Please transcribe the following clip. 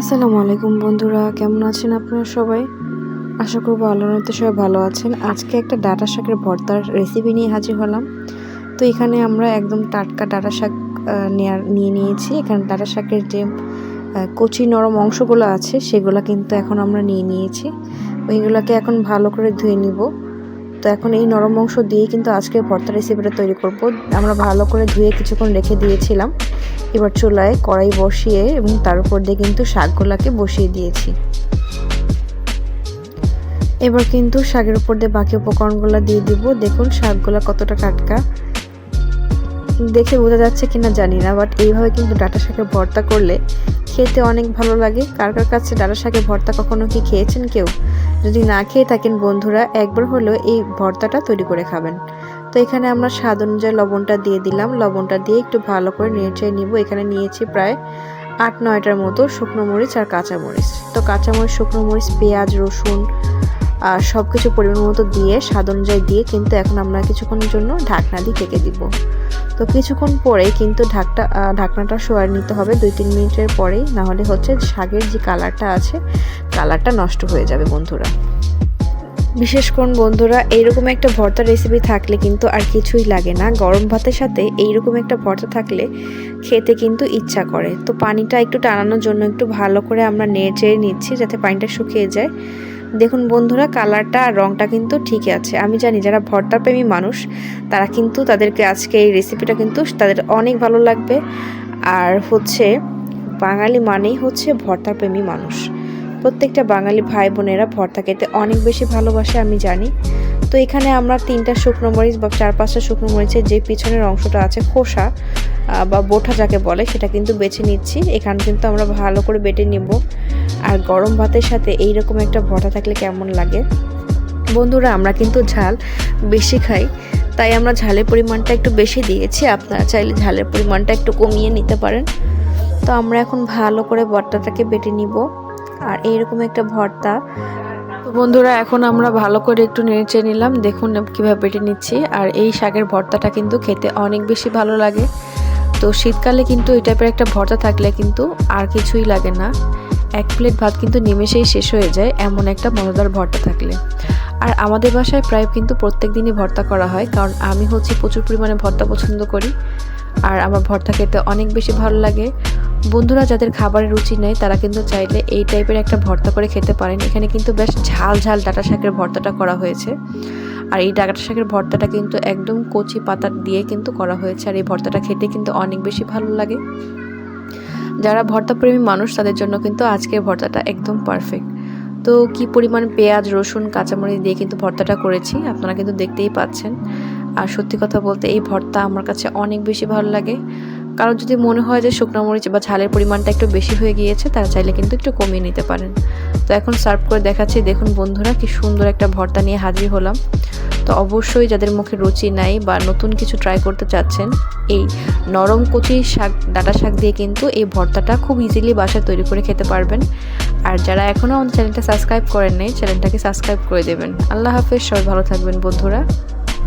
আসসালামু আলাইকুম বন্ধুরা, কেমন আছেন আপনারা সবাই? আশা করব আল্লাহতে সবাই ভালো আছেন। আজকে একটা ডাটা শাকের ভর্তার রেসিপি নিয়ে হাজির হলাম। তো এখানে আমরা একদম টাটকা ডাটা শাক নিয়ে নিয়েছি। এখানে ডাটা শাকের যে কচি নরম অংশগুলো আছে, সেগুলো কিন্তু এখন আমরা নিয়ে নিয়েছি। ওইগুলোকে এখন ভালো করে ধুয়ে নিব। তো এখন এই নরম অংশ দিয়ে কিন্তু আজকে ভর্তা রেসিপিটা তৈরি করব। আমরা ভালো করে ধুয়ে কিছুক্ষণ রেখে দিয়েছিলাম। এবার চুলায় কড়াই বসিয়ে এবং তার উপর দিয়ে কিন্তু শাকগুলাকে বসিয়ে দিয়েছি। এবার কিন্তু শাকের উপর দিয়ে বাকি উপকরণগুলো দিয়ে দিব। দেখুন শাকগুলো কতটা টাটকা। দেখে বোঝা যাচ্ছে কিনা জানি না বাট এইভাবে কিন্তু ডাটা শাকের ভর্তা করলে খেতে অনেক ভালো লাগে। কার কার কাছে ডাটা শাকের ভর্তা কখনো কি খেয়েছেন কেউ? যদি না খেয়ে থাকেন বন্ধুরা, একবার হলেও এই ভর্তাটা তৈরি করে খাবেন। তো এখানে আমরা স্বাদ অনুযায়ী লবণটা দিয়ে দিলাম। লবণটা দিয়ে একটু ভালো করে নেড়ে নিব। এখানে নিয়েছি প্রায় আট, নয়টার মতো শুকনো মরিচ আর কাঁচামরিচ তো কাঁচামরিচ শুকনো মরিচ, পেঁয়াজ, রসুন, আর সব কিছু পরিমাণ মতো দিয়ে, স্বাদ অনুযায়ী দিয়ে কিন্তু এখন আমরা কিছুক্ষণের জন্য ঢাকনা দিয়ে ঢেকে দিব। তো কিছুক্ষণ পরেই কিন্তু ঢাকটা ঢাকনাটা শোয়ার নিতে হবে। দুই তিন মিনিটের পরেই নাহলে হচ্ছে শাকের যে কালারটা আছে, কালারটা নষ্ট হয়ে যাবে বন্ধুরা। বিশেষ করুন বন্ধুরা, এইরকম একটা ভর্তা রেসিপি থাকলে কিন্তু আর কিছুই লাগে না। গরম ভাতের সাথে এইরকম একটা ভর্তা থাকলে খেতে কিন্তু ইচ্ছা করে। তো পানিটা একটু টানানোর জন্য একটু ভালো করে আমরা নেড়ে চেড়ে নিচ্ছি, যাতে পানিটা শুকিয়ে যায়। দেখুন বন্ধুরা, কালারটা আর রঙটা কিন্তু ঠিকই আছে। আমি জানি যারা ভর্তা প্রেমী মানুষ, তারা কিন্তু তাদেরকে আজকে এই রেসিপিটা কিন্তু তাদের অনেক ভালো লাগবে। আর হচ্ছে, বাঙালি মানেই হচ্ছে ভর্তা প্রেমী মানুষ। প্রত্যেকটা বাঙালি ভাই বোনেরা ভর্তা খেতে অনেক বেশি ভালোবাসে, আমি জানি। তো এখানে আমরা তিনটা শুকনো মরিচ বা চার পাঁচটা শুকনো মরিচের যে পিছনের অংশটা আছে, খোসা বা বোঠা যাকে বলে, সেটা কিন্তু বেছে নিচ্ছি। এখানে কিন্তু আমরা ভালো করে বেটে নিব। আর গরম ভাতের সাথে এই রকম একটা ভর্তা থাকলে কেমন লাগে? বন্ধুরা, আমরা কিন্তু ঝাল বেশি খাই, তাই আমরা ঝালের পরিমাণটা একটু বেশি দিয়েছি। আপনারা চাইলে ঝালের পরিমাণটা একটু কমিয়ে নিতে পারেন। তো আমরা এখন ভালো করে ভর্তাটাকে বেটে নিব। আর এইরকম একটা ভর্তা। বন্ধুরা, এখন আমরা ভালো করে একটু নেড়ে নিলাম। দেখুন কীভাবে বেটে নিচ্ছি। আর এই শাকের ভর্তাটা কিন্তু খেতে অনেক বেশি ভালো লাগে। তো শীতকালে কিন্তু এই টাইপের একটা ভর্তা থাকলে কিন্তু আর কিছুই লাগে না। এক প্লেট ভাত কিন্তু নিমেষেই শেষ হয়ে যায় এমন একটা মজাদার ভর্তা থাকলে। আর আমাদের বাসায় প্রায় কিন্তু প্রত্যেক দিনই ভর্তা করা হয়, কারণ আমি হচ্ছে প্রচুর পরিমাণে ভর্তা পছন্দ করি। আর আমার ভর্তা খেতে অনেক বেশি ভালো লাগে। বন্ধুরা যাদের খাবারের রুচি নেই, তারা কিন্তু চাইলে এই টাইপের একটা ভর্তা করে খেতে পারেন। এখানে কিন্তু বেশ ঝাল ঝাল ডাটা শাকের ভর্তাটা করা হয়েছে। আর এই ডাটা শাকের ভর্তাটা কিন্তু একদম কচি পাতা দিয়ে কিন্তু করা হয়েছে, আর এই ভর্তাটা খেতে কিন্তু অনেক বেশি ভালো লাগে। যারা ভর্তাপ্রেমী মানুষ, তাদের জন্য কিন্তু আজকের ভর্তাটা একদম পারফেক্ট তো কি পরিমাণ পেঁয়াজ, রসুন, কাঁচামরিচ দিয়ে কিন্তু ভর্তাটা করেছি, আপনারা কিন্তু দেখতেই পাচ্ছেন। আর সত্যি কথা বলতে, এই ভর্তা আমার কাছে অনেক বেশি ভালো লাগে। কারণ যদি মনে হয় যে শুকনো মরিচ বা ঝালের পরিমাণটা একটু বেশি হয়ে গিয়েছে, তারা চাইলে কিন্তু একটু কমিয়ে নিতে পারেন। তো এখন সার্ভ করে দেখাচ্ছি, দেখুন বন্ধুরা, কি সুন্দর একটা ভর্তা নিয়ে হাজির হলাম। তো অবশ্যই যাদের মুখে রুচি নাই বা নতুন কিছু ট্রাই করতে চাচ্ছেন, এই নরম কচি শাক, ডাটা শাক দিয়ে কিন্তু এই ভর্তাটা খুব ইজিলি বাসায় তৈরি করে খেতে পারবেন। আর যারা এখনও আমাদের চ্যানেলটা সাবস্ক্রাইব করেন নাই, চ্যানেলটাকে সাবস্ক্রাইব করে দেবেন। আল্লাহ হাফেজ, সবাই ভালো থাকবেন বন্ধুরা।